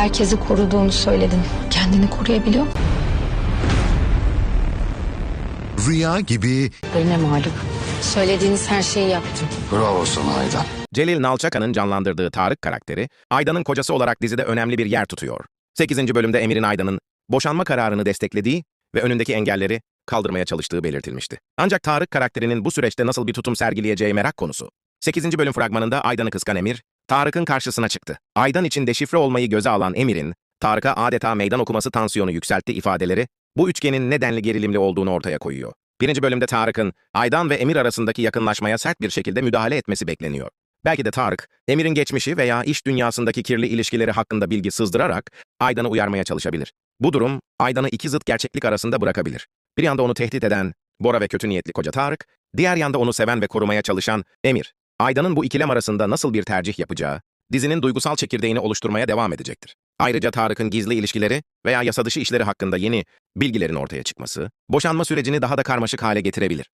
herkesi koruduğunu söyledin. Kendini koruyabiliyor musun? Rüya gibi Ne malum. Söylediğiniz her şeyi yaptım. Bravo sana Aydan. Celil Nalçakan'ın canlandırdığı Tarık karakteri, Aydan'ın kocası olarak dizide önemli bir yer tutuyor. 8. bölümde Emir'in Aydan'ın boşanma kararını desteklediği ve önündeki engelleri kaldırmaya çalıştığı belirtilmişti. Ancak Tarık karakterinin bu süreçte nasıl bir tutum sergileyeceği merak konusu. 8. bölüm fragmanında Aydan'ı kıskan Emir, Tarık'ın karşısına çıktı. Aydan için deşifre olmayı göze alan Emir'in, Tarık'a adeta meydan okuması tansiyonu yükseltti ifadeleri, bu üçgenin nedenli gerilimli olduğunu ortaya koyuyor. Birinci bölümde Tarık'ın Aydan ve Emir arasındaki yakınlaşmaya sert bir şekilde müdahale etmesi bekleniyor. Belki de Tarık, Emir'in geçmişi veya iş dünyasındaki kirli ilişkileri hakkında bilgi sızdırarak Aydan'ı uyarmaya çalışabilir. Bu durum, Aydan'ı iki zıt gerçeklik arasında bırakabilir. Bir yanda onu tehdit eden Bora ve kötü niyetli koca Tarık, diğer yanda onu seven ve korumaya çalışan Emir. Aydan'ın bu ikilem arasında nasıl bir tercih yapacağı, dizinin duygusal çekirdeğini oluşturmaya devam edecektir. Ayrıca Tarık'ın gizli ilişkileri veya yasa dışı işleri hakkında yeni bilgilerin ortaya çıkması, boşanma sürecini daha da karmaşık hale getirebilir.